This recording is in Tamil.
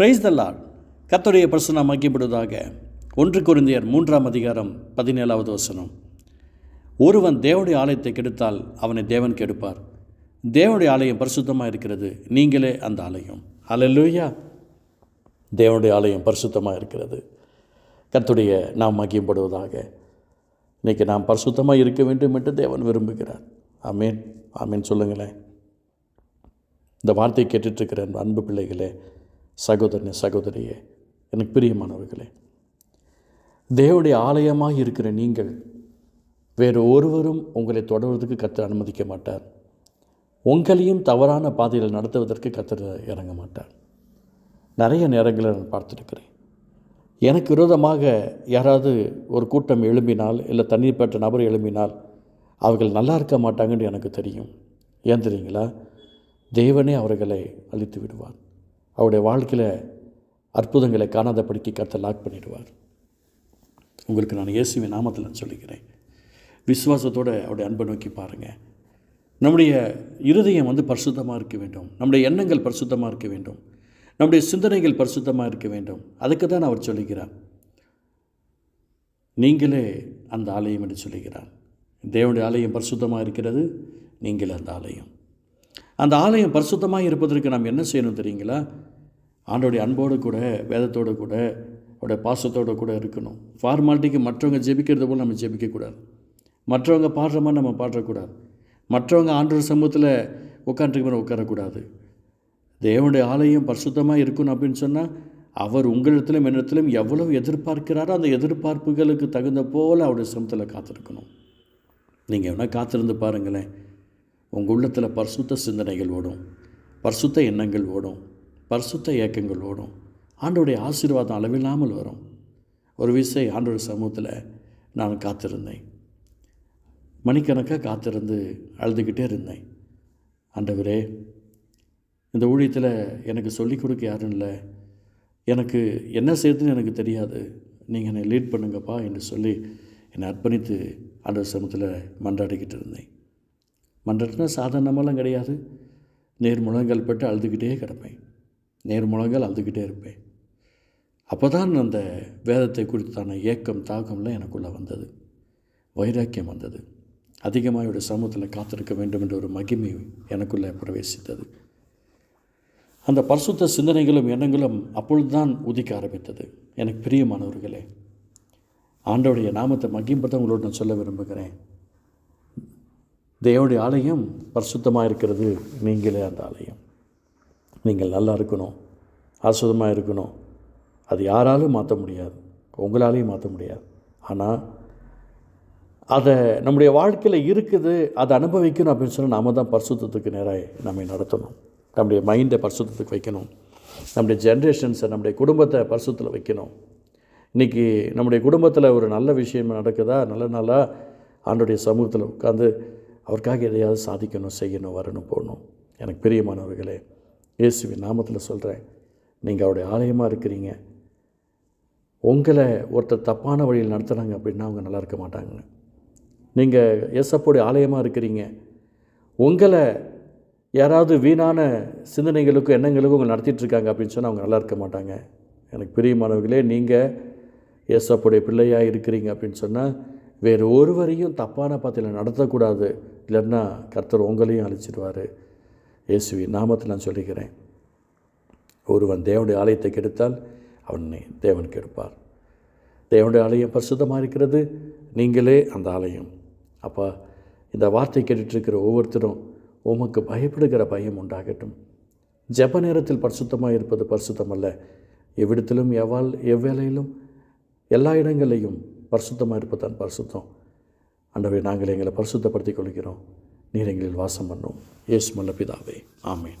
பிரைஸ் தல்லால் கர்த்தருடைய பிரசனம் மகிப்படுவதாக ஒன்று குருந்தியர் மூன்றாம் அதிகாரம் பதினேழாவது வசனம். ஒருவன் தேவனுடைய ஆலயத்தை கெடுத்தால் அவனை தேவன் கெடுப்பார். தேவனுடைய ஆலயம் பரிசுத்தமாக இருக்கிறது. நீங்களே அந்த ஆலயம். அலல்லூயா தேவனுடைய ஆலயம் பரிசுத்தமாக இருக்கிறது. கத்துடைய நாம் மகியப்படுவதாக இன்றைக்கி நாம் பரிசுத்தமாக இருக்க வேண்டும் என்று தேவன் விரும்புகிறார். ஆமீன் ஆமீன் சொல்லுங்களேன். இந்த வார்த்தையை கேட்டுட்ருக்கிற அன்பு பிள்ளைகளே சகோதரனே சகோதரியே எனக்கு பிரியமானவர்களே தேவனுடைய ஆலயமாக இருக்கிற நீங்கள் வேறு ஒருவரும் உங்களை தொடர்வதற்கு கத்தர் அனுமதிக்க மாட்டார். உங்களையும் தவறான பாதையில் நடத்துவதற்கு கத்தர் இறங்க மாட்டார். நிறைய நேரங்களில் நான் பார்த்துருக்கிறேன். எனக்கு விரோதமாக யாராவது ஒரு கூட்டம் எழும்பினால் இல்லை தண்ணீர் பெற்ற நபர் எழும்பினால் அவர்கள் நல்லா இருக்க மாட்டாங்கன்னு எனக்கு தெரியும். ஏன் தெரியுங்களா? தேவனே அவர்களை அழித்து விடுவார். அவருடைய வாழ்க்கையில் அற்புதங்களை காணாதபடிக்கு கத்தை லாக் பண்ணிடுவார். உங்களுக்கு நான் இயேசுவின் நாமத்தில் சொல்லிக்கிறேன் விசுவாசத்தோடு அவருடைய அன்பை நோக்கி பாருங்கள் நம்முடைய இருதயம் வந்து பரிசுத்தமாக இருக்க வேண்டும். நம்முடைய எண்ணங்கள் பரிசுத்தமாக இருக்க வேண்டும். நம்முடைய சிந்தனைகள் பரிசுத்தமாக இருக்க வேண்டும். அதுக்கு தான் அவர் சொல்லுகிறார். நீங்களே அந்த ஆலயம் என்று சொல்லுகிறார். தேவனுடைய ஆலயம் பரிசுத்தமாக இருக்கிறது நீங்களே அந்த ஆலயம். அந்த ஆலயம் பரிசுத்தமாக இருப்பதற்கு நாம் என்ன செய்யணும் தெரியுங்களா? ஆண்டோடைய அன்போடு கூட வேதத்தோடு கூட அவருடைய பாசத்தோடு கூட இருக்கணும். ஃபார்மாலிட்டிக்கு மற்றவங்க ஜெபிக்கிறது போல் நம்ம ஜெபிக்கக்கூடாது. மற்றவங்க பாடுற மாதிரி நம்ம பாடக்கூடாது. மற்றவங்க ஆண்டோட சமூகத்தில் உட்காந்துருக்க மாதிரி உட்காரக்கூடாது. தேவனுடைய ஆலயம் பரிசுத்தமாக இருக்கணும் அப்படின்னு சொன்னால் அவர் உங்களிடத்திலும் என்னிடத்திலும் எவ்வளவு எதிர்பார்க்கிறாரோ அந்த எதிர்பார்ப்புகளுக்கு தகுந்த போல் அவருடைய சமத்தில் காத்திருக்கணும். நீங்கள் வேணால் காத்திருந்து பாருங்களேன். உங்கள் உள்ளத்தில் பரிசுத்த சிந்தனைகள் ஓடும். பரிசுத்த எண்ணங்கள் ஓடும். பரிசுத்த இயக்கங்கள் ஓடும். ஆண்டோடைய ஆசீர்வாதம் அளவில்லாமல் வரும். ஒரு விசை ஆண்டோட சமூகத்தில் நான் காத்திருந்தேன். மணிக்கணக்காக காத்திருந்து அழுதுகிட்டே இருந்தேன். ஆண்டவரே இந்த ஊழியத்தில் எனக்கு சொல்லிக் கொடுக்க யாரும் இல்லை. எனக்கு என்ன செய்யுதுன்னு எனக்கு தெரியாது. நீங்கள் என்னை லீட் பண்ணுங்கப்பா என்று சொல்லி என்னை அர்ப்பணித்து ஆண்டவர் சமத்தில் மன்றாடிக்கிட்டு இருந்தேன். மன்றாட்டினா சாதாரணமெல்லாம் கிடையாது. நேர் முழங்கல் பட்டு அழுதுகிட்டே கிடப்பேன். நேர் முழங்கால் அழுதுகிட்டே இருப்பேன். அப்போ தான் அந்த வேதத்தை குறித்தான ஏக்கம் தாக்கம்லாம் எனக்குள்ளே வந்தது. வைராக்கியம் வந்தது. அதிகமாக இவருடைய சமூகத்தில் காத்திருக்க வேண்டும் என்ற ஒரு மகிமை எனக்குள்ளே பிரவேசித்தது. அந்த பரிசுத்த சிந்தனைகளும் எண்ணங்களும் அப்பொழுதுதான் உதிக்க ஆரம்பித்தது. எனக்கு பிரியமானவர்களே ஆண்டவுடைய நாமத்தை மகிம்பத்தை உங்களோட நான் சொல்ல விரும்புகிறேன். தேவனுடைய ஆலயம் பரிசுத்தமாக இருக்கிறது நீங்களே அந்த ஆலயம். நீங்கள் நல்லா இருக்கணும் ஆசுதமாக இருக்கணும். அது யாராலும் மாற்ற முடியாது. உங்களாலையும் மாற்ற முடியாது. ஆனால் அதை நம்முடைய வாழ்க்கையில் இருக்குது அதை அனுபவிக்கணும் அப்படின்னு சொன்னால் நாம தான் பரிசுத்தத்துக்கு நேராக நம்மை நடத்தணும். நம்முடைய மைண்டை பரிசுத்தத்துக்கு வைக்கணும். நம்முடைய ஜென்ரேஷன்ஸை நம்முடைய குடும்பத்தை பரிசுத்தில் வைக்கணும். இன்றைக்கி நம்முடைய குடும்பத்தில் ஒரு நல்ல விஷயம் நடக்குதா? நல்ல நாளாக ஆண்டுடைய சமூகத்தில் உட்காந்து அவருக்காக எதையாவது சாதிக்கணும் செய்யணும் வரணும் போகணும் எனக்கு பிரியமானவர்களே இயேசுவின் நாமத்தில் சொல்கிறேன் நீங்கள் அவருடைய ஆலயமாக இருக்கிறீங்க. உங்களை ஒருத்தர் தப்பான வழியில் நடத்துகிறாங்க அப்படின்னா அவங்க நல்லா இருக்க மாட்டாங்க. நீங்கள் இயேசப்போடைய ஆலயமாக இருக்கிறீங்க. உங்களை யாராவது வீணான சிந்தனைகளுக்கும் எண்ணங்களுக்கும் உங்களை நடத்திட்டுருக்காங்க அப்படின்னு சொன்னால் அவங்க நல்லா இருக்க மாட்டாங்க. எனக்கு பிரியமானவர்களே நீங்கள் இயேசப்போடைய பிள்ளையாக இருக்கிறீங்க அப்படின்னு சொன்னால் வேறு ஒருவரையும் தப்பான பாத்தியில் நடத்தக்கூடாது. இல்லைன்னா கர்த்தர் உங்களையும் அழிச்சிடுவார் இயேசுவி நாமத்தில் நான் சொல்லிக்கிறேன் ஒருவன் தேவனுடைய ஆலயத்தை கெடுத்தால் அவனை தேவன் கெடுப்பார். தேவனுடைய ஆலயம் பரிசுத்தமாக இருக்கிறது? நீங்களே அந்த ஆலயம். அப்போ இந்த வார்த்தை கேட்டுட்ருக்கிற ஒவ்வொருத்தரும் உமக்கு பயப்படுகிற பயம் உண்டாகட்டும். ஜெப நேரத்தில் பரிசுத்தமாக இருப்பது பரிசுத்தம் அல்ல எவ்விடத்திலும் எவ்வால் எவ்வேளையிலும் எல்லா இடங்களையும் பரிசுத்தமாக இருப்பதான் பரிசுத்தம். ஆண்டவரை நாங்கள் எங்களை பரிசுத்தப்படுத்திக் கொள்கிறோம். நீர் எங்களில் வாசம் பண்ணும். இயேசு மல்ல பிதாவே ஆமேன்.